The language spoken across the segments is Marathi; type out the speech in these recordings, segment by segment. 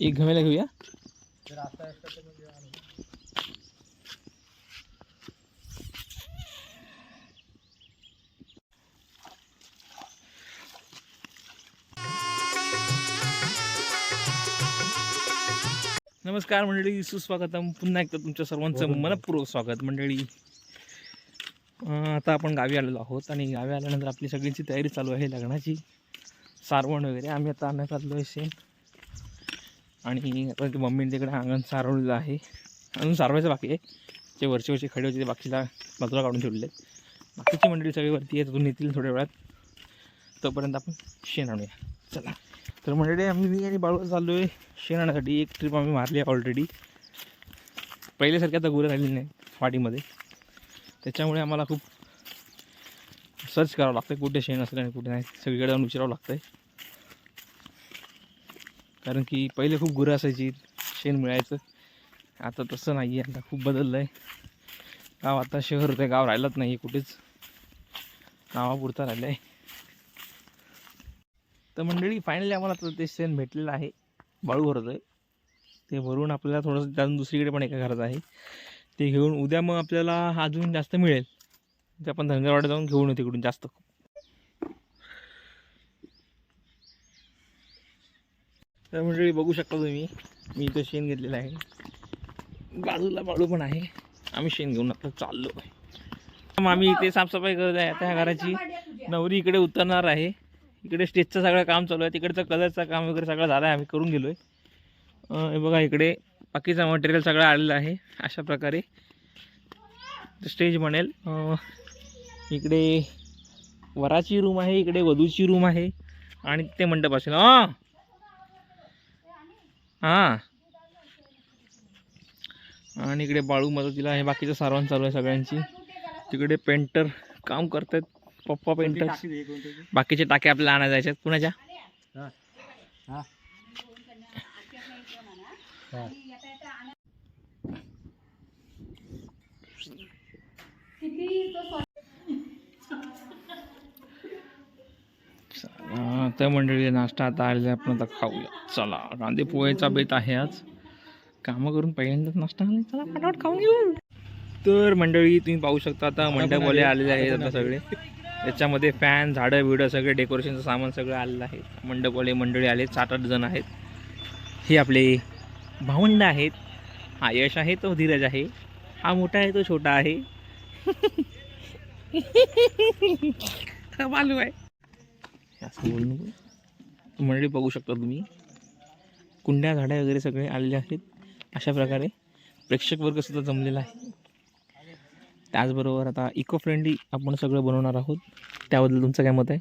एक घमेला घेऊया. नमस्कार मंडळी सुस्वागतम. पुन्हा एकदा तुमच्या सर्वांचं मनपूर्वक स्वागत मंडळी. आता आपण गावी आलेलो आहोत आणि गावी आल्यानंतर आपली सगळ्यांची तयारी चालू आहे लग्नाची. सारवण वगैरे. आम्ही आता आणण्यात चाललो आहे शेण आणि आता ते मम्मीने तिकडे अंगण सारवलेलं आहे. अजून सारवायचं बाकी आहे. जे वरचे वरचे खडे होते ते बाकीला बाजूला काढून ठेवलेले आहेत. बाकीची मंडळी सगळी वरती आहे तिथून येतील थोड्या वेळात. तोपर्यंत आपण शेण आणूया. चला. तर मंडळी आम्ही मी आणि बाळू चाललो आहे शेण आणण्यासाठी. एक ट्रिप आम्ही मारली आहे ऑलरेडी पहिल्यासारखी आता गुरं राहिली नाही वाडीमध्ये त्याच्यामुळे आम्हाला खूप सर्च करावं लागतं कुठे शेण असेल आणि कुठे नाही. सगळीकडे जाऊन विचारावं लागतं आहे कारण की पहिले खूप गुरं असायची शेण मिळायचं. आता तसं नाही आहे आता खूप बदललं आहे गाव आता शहर होतं गाव राहिलंच नाही कुठेच. गावापुरता राहिलं आहे तर मंडळी फायनली आम्हाला आता ते शेण भेटलेलं आहे. बाळू भरत आहे ते भरून आपल्याला थोडंसं त्यातून दुसरीकडे पण एका घरात आहे. ते घेऊन उद्या मग आपल्याला अजून जास्त मिळेल. ते आपण धनगरवाडा जाऊन घेऊन येऊ तिकडून जास्त. तर मंडळी बघू शकता तुम्ही मी इथं शेण घेतलेलं आहे. बाजूला बाळू पण आहे. आम्ही शेण घेऊन आता चाललो आहे. मग आम्ही इथे साफसफाई करत आहे. आता ह्या घराची नवरी इकडे उतरणार आहे. इकडे स्टेजचं सगळं काम चालू आहे. तिकडचं कलरचं काम वगैरे सगळं झालं आहे. आम्ही करून गेलो आहे हे बघा इकडे बाकीचं मटेरियल सगळं आलेलं आहे. अशा प्रकारे. स्टेज बनेल. इकडे वराची रूम आहे. इकडे वधूची रूम आहे. आणि ते मंडप असेल हां! हां. आणि इकडे बाळू मदतीला आहे. बाकीचं सारवण चालू आहे सगळ्यांची. तिकडे पेंटर काम करतात पप्पा पेंटर. बाकीचे टाके आपल्याला आणायला जायचे आहेत. कुणाच्या? त्या मंडळी नाश्ता आता आलेला आहे, आपण आता खाऊया. चला कांदे पोहेचा बेत आहे आज. कामं करून पहिल्यांदाच नाश्ता आला चला फटाफट खाऊन घेऊ. तर मंडळी तुम्ही पाहू शकता आता मंडपवाले आलेले आहेत आता सगळे. याच्यामध्ये फॅन झाडं बिडं सगळे डेकोरेशनचं सामान सगळं आलेलं आहे. मंडपवाले मंडळी आले सात आठ जण आहेत. हे आपले भावंड आहेत. हा यश आहे तो धीरज आहे. हा मोठा आहे तो छोटा आहे. बालू आहे. असं बोलू नको. मंडळी बघू शकता तुम्ही. कुंड्या झाड्या वगैरे सगळे आलेले आहेत. अशा प्रकारे प्रेक्षक वर्ग सुद्धा जमलेला आहे. त्याचबरोबर आता इको फ्रेंडली आपण सगळं बनवणार आहोत. त्याबद्दल तुमचं काय मत आहे?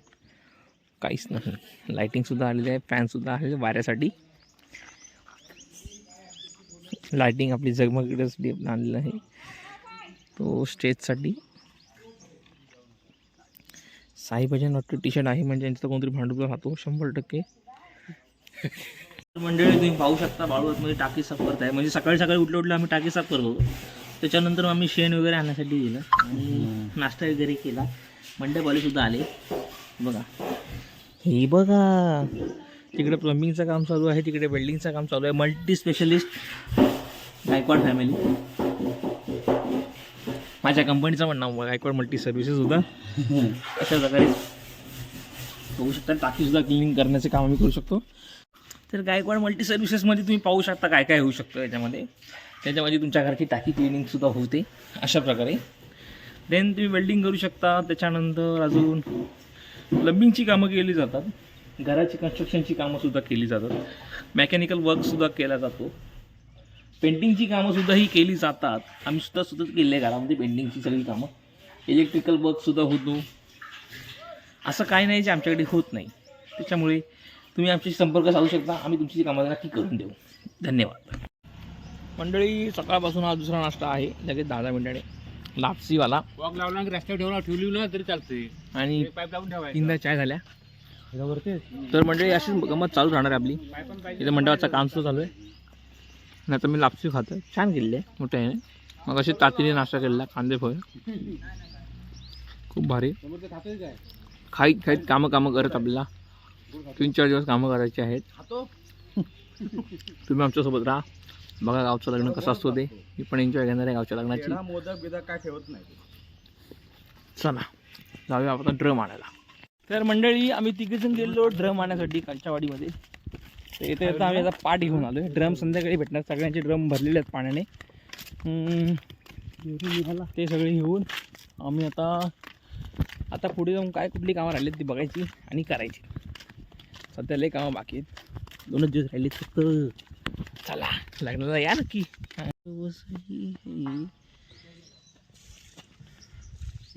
काहीच नाही. लायटिंगसुद्धा आलेली आहे. फॅनसुद्धा आलेले आहे वाऱ्यासाठी. लायटिंग आपली जगमगडच आणलेलं आहे. तो स्टेजसाठी साई भजन वाटतं टी शर्ट आहे म्हणजे यांचं कोणतरी भांडवल राहतो शंभर टक्के. मंडळी तुम्ही पाहू शकता बाळूमध्ये टाकी साफ करत आहे म्हणजे सकाळी सकाळी उठल्या उठल्या आम्ही टाकी साफ करत. त्याच्यानंतर आम्ही शेण वगैरे आणण्यासाठी गेलं आणि नाश्ता वगैरे केला. मंडपवाले सुद्धा आले. बघा. हे बघा. तिकडे प्लंबिंगचं काम चालू आहे तिकडे वेल्डिंगचं काम चालू आहे. मल्टी स्पेशलिस्ट गायकवाड फॅमिली माझ्या कंपनीचं पण नाव गायकवाड मल्टी सर्व्हिसेस होता अशा प्रकारे बघू शकता टाकीसुद्धा क्लिनिंग करण्याचे काम आम्ही करू शकतो. तर गायकवाड मल्टी सर्व्हिसेसमध्ये तुम्ही पाहू शकता काय काय होऊ शकतं याच्यामध्ये. त्याच्यामध्ये तुमच्या घरची टाकी क्लिनिंगसुद्धा होते अशा प्रकारे. देन तुम्ही वेल्डिंग करू शकता त्याच्यानंतर अजून प्लंबिंगची कामं केली जातात. घराची कन्स्ट्रक्शनची कामंसुद्धा केली जातात. मेकॅनिकल वर्कसुद्धा केला जातो. पेंटिंगची कामंसुद्धा ही केली जातात. आम्ही सुद्धा सुद्धा केली आहे घरामध्ये पेंटिंगची सगळी कामं. इलेक्ट्रिकल वर्कसुद्धा होतो असं काही नाही जे आमच्याकडे होत नाही. त्याच्यामुळे तुम्ही आमच्याशी संपर्क साधू शकता. आम्ही तुमची कामं नक्की करून देऊ. धन्यवाद. मंडळी सकाळपासून हा दुसरा नाश्ता आहे. लगेच दहा दहा मिनिटाने. लापसीवाला वॉक लावला की रस्त्यावर ठेवला. ठेवली ना तरी चालते आणि पाईप लावून ठेवायचं. तीनदा चाय झाल्या. तर मंडळी अशीच गमत चालू राहणार आहे आपली. इथे मंडळाचं काम सुरू चालू आहे. नाही तर मी लापसी खातो. छान केलेली आहे. मोठ्या मग अशी तातीने नाश्ता केलेला कांदे पोहे खूप भारी. खाईत खाईत कामं कामं करत आपल्याला. तीन चार दिवस कामं करायची आहेत. तुम्ही आमच्यासोबत राहा. बघा गावचं लग्न कसं असतो ते. मी पण एन्जॉय घेणार आहे गावच्या लग्नाची. मोदक बिदक काय ठेवत नाही. चला जाऊया आपण ड्रम आणायला. तर मंडळी आम्ही तिघेजण गेलो ड्रम आणण्यासाठी कालच्या तर येता आम्ही आता पाठ घेऊन आलो ड्रम संध्याकाळी भेटणार. सगळ्यांचे ड्रम भरलेले आहेत पाण्याने. ते सगळे घेऊन आम्ही आता आता पुढे जाऊन काय कुठली कामं राहिली ती बघायची आणि करायची. सध्या लई कामं बाकी आहेत. दोनच दिवस राहिलेत फक्त. चला लग्नाला या नक्की.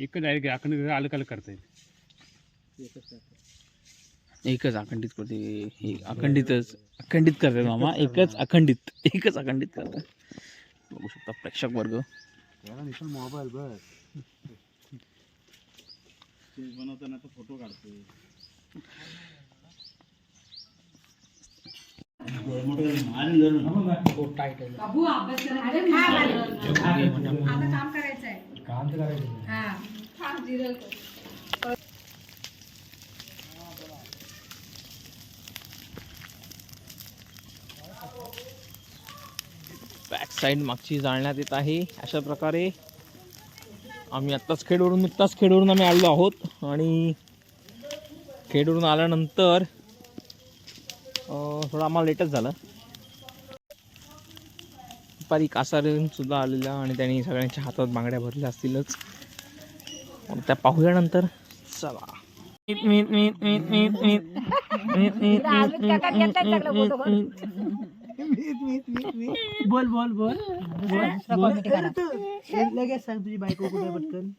एकच आहे की आपण आलं काल करता येईल? एकच अखंडित करते हे अखंडितच. अखंडित करते मामा एकच अखंडित एकच अखंडित करतात बघू शकता प्रेक्षक वर्ग. मोबाईल बस. बनवताना फोटो काढतो काम करायचं हा थांब जिरल कर. बॅक साईड मागची जाळण्यात येत आहे अशा प्रकारे आम्ही आत्ताच खेडवरून नुकताच खेडवरून आम्ही आलो आहोत आणि खेडवरून आल्यानंतर थोडं आम्हाला लेटच झालं दुपारी कासारेन सुद्धा आलेला आणि त्यांनी सगळ्यांच्या हातात बांगड्या भरल्या असतीलच मग त्या पाहूया चला मीत, बोल बोल बोल लगेच सांग तुझी बायको कुठे पटकन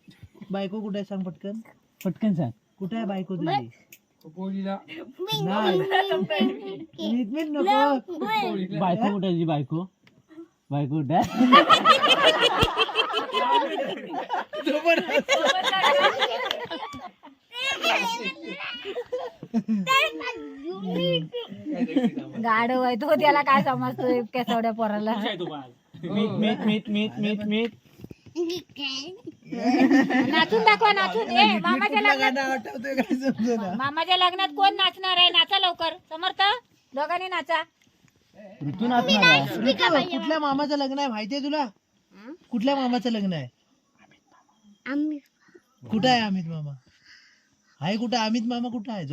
बायको कुठे सांग पटकन पटकन सांग कुठे आहे बायको तुझी नाही. नको बायको कुठे आहे बायको बायको कुठे आहे गाढव आहे. तो त्याला काय समजतोय केसवड्या पोराला? मीठ मीठ मीठ मीठ मीठ मीठ. नाचून दाखवा नाचून. ए मामाच्या लग्नात मामाच्या लग्नात कोण नाचणार आहे? नाचा लवकर. समर्थ दोघांनी नाचा. ऋतू, कुठल्या मामाचं लग्न आहे? माहितीये तुला? कुठल्या मामाचं लग्न आहे? कुठं आहे अमित मामा? आहे कुठं? अमित मामा कुठं आहे?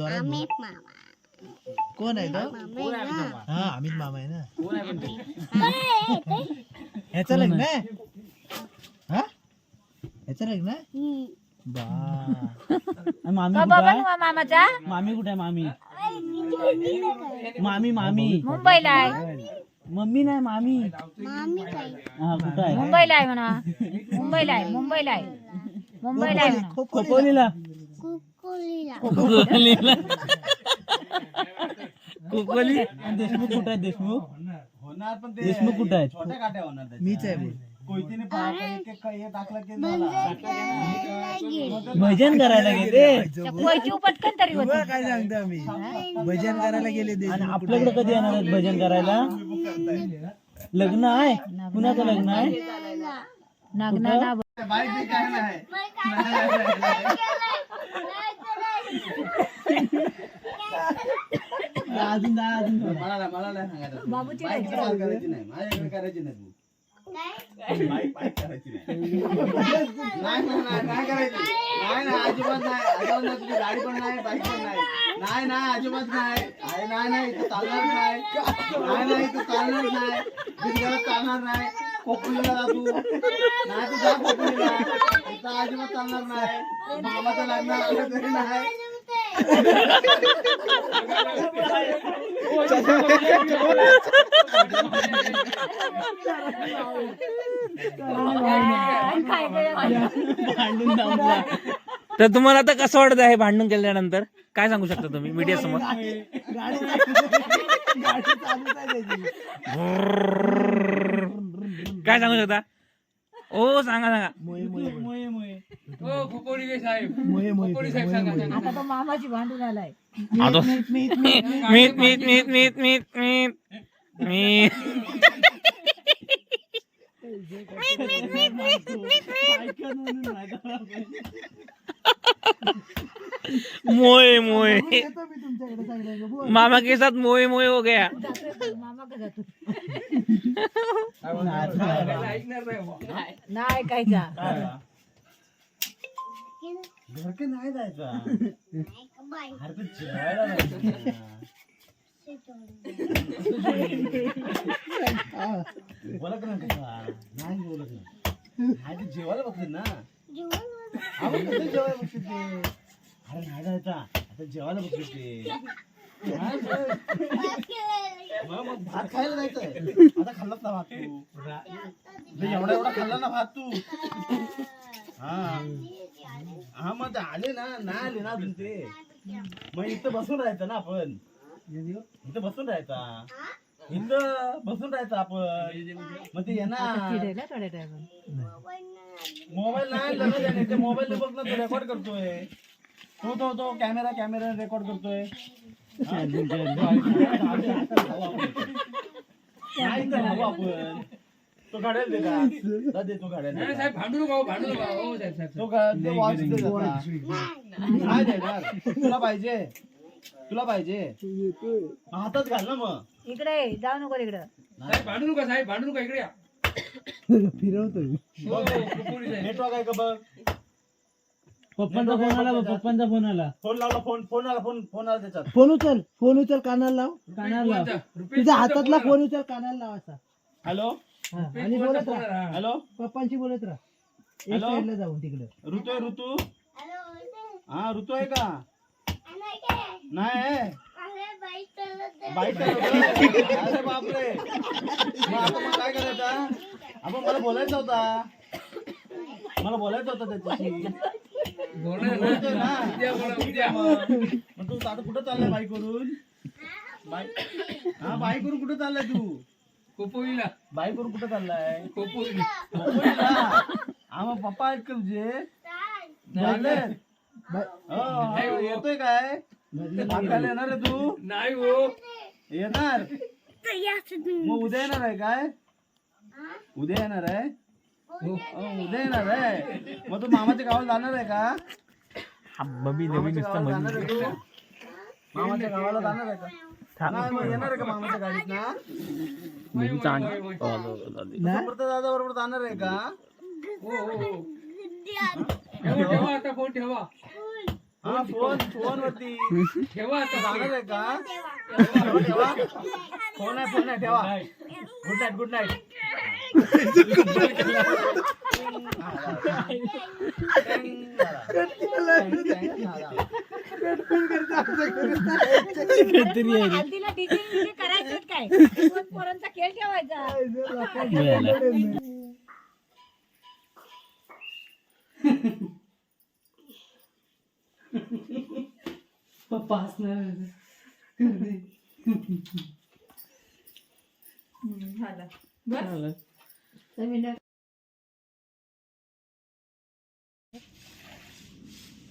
कोण आहे तो? हा अमित मामा आहे ना. ह्याचं लग्न आहे? हा? ह्याचं लग्न आहे? बा. मामी का बाबा नुआ मामाचा. मामी कुठे आहे मामी? मामी मामी. मुंबईला आहे. मम्मी नाही मामी. हा कुठं आहे? मुंबईला आहे म्हणा. मुंबईला आहे मुंबईला आहे. मुंबईला आहे म्हणा. खोपोलीला. कोकली आणि देशमुख कुठं आहे देशमुख? होणार पण ते देशमुख कुठं आहेत? छोट्या काट्या होणार त्याच्या. मीच आहे बोल कोयतीने पा- एक- एक- हे टाकलं की झाला. भजन करायला गेले. कोयची पटकन तरी होती. काय सांगतो मी भजन करायला गेले आणि आपल्याकडे कधी येणार आहेत भजन करायला? लग्न आहे. कुणाचं लग्न आहे? नग्न ना बाईक बी काय नाही. अजून जा, अजून जा. मला नाही मला नाही सांगायचं बाबूची बाईक चाल करायची नाही. माझ्याकडे करायची नाही तू. बाईक बाईक करायची नाही. नाही नाही, नाही नाही करायची. नाही नाही अजिबात नाही. अजिबात नाही तुझी गाडी पण नाही बाईक पण नाही. नाही नाही अजिबात नाही. आहे, नाही नाही इथं चालणार नाही. नाही नाही इथं चालणार नाही. चालणार नाही. कोकणीला जा तू. नाही तू जा कोकणीला अजिबात चालणार नाही. मामाचं लग्न आपल्या घरी नाही. तर तुम्हाला आता कसं वाटत आहे भांडण केल्यानंतर? काय सांगू शकता तुम्ही मीडिया समोर. काय सांगू शकता? ओ सांगा सांगा मोये मोये मोये मोये साहेब मोये मोये मोये मोये आता तो मामाची भांडून आलाय मीठ मीठ मीठ मीठ मीठ मीठ मीठ ऐकत म्हणून माझा मोय मोय. मामा के साथ मोए मोए हो गया जातो नाही नाही ऐकायचा. घरके नाही जायचा. बोलत ना नाही बोलत नाही. ते जेवायला बघते ना. जेवायला बघते ते? अरे नाही जायचा. आता जेवायला बघते ते नाही बघ. मग मग भात खायला जायचंय आता खाल्लाच ना भात तू लय एवढा एवढा खाल्ला ना भात तू हा हा मग ते आले ना नाही आले ना अजून ते. मग इथं बसून राहायचं ना आपण. इथं बसून राहायचा. इथं बसून राहायचं आपण. मग ते येणार. थोड्या मोबाईल नाही आणला ना त्याने. ते मोबाईल बघ ना तो रेकॉर्ड करतोय. तो तो तो कॅमेरा कॅमेरा रेकॉर्ड करतोय. हा? नाही आपण. तो काढेल दे का? जा दे तो काढेल दे का. भांडू नको भांडू नको तो का ते वॉच दे जरा. नाही देणार तुला पाहिजे. तुला पाहिजे. हातात घाल ना मग. इकडे ये, जाऊ नको तिकडं. साहेब भांडू नका साहेब भांडू नका इकडे या. फिरवतोय. हो, पोलीस आहे. नेटवर्क आहे का बघ? पप्पांचा फोन आला बघ, पप्पांचा फोन आला. फोन लावला फोन फोन आला फोन फोन आला त्याच्यात. फोन उचल फोन उचल कानाला लाव. कानाला लाव? रुपेश तुझ्या हातातला फोन उचल कानाला लाव असा. हॅलो? हा, आणि बोलत राहा? हॅलो? पप्पांशी बोलत राहा. एक हॅलो? साईडला जाऊन तिकडे. ऋतू आहे ऋतू? हा ऋतू आहे का? नाही? बाईक? अरे बापरे. मग आता मग काय करायचं? आपण मला बोलायचं होता. मला बोलायचं होतं त्याच्याशी. बोलतोय ना. मग तू आता कुठं चाललाय बाईक वरून बाईक हा बाईक वरून कुठं चाललाय तू? कोपोलीला बाईक वरून कुठं चाललाय. हा मग पप्पा आहेत का तुझे? चालले हो येतोय काय? खायला येणार आहे तू? नाही हो. येणार? मग उद्या येणार आहे काय? उद्या येणार आहे? हो, उद्या येणार आहे. मग तू मामाच्या गावाला जाणार आहे का? बबी नवीन मामाच्या गावाला जाणार आहे तू? मामाच्या गावाला जाणार आहे का? नाही मग येणार आहे का मामाच्या गाडीत ना? समर्थ दादा बरोबर जाणार आहे का? हो हो हो. ठेवा ठेवा आता फोन ठेवा. हा फोन फोन वरती ठेवा आता जाणार आहे का? ठेवा. ठेवा फोन आहे फोन आहे ठेवा. गुड नाईट गुड नाईट हल्दीला टीचिंग करायचं काय? पोरांचा खेळ ठेवायचा.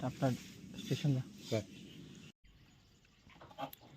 आपला स्टेशनला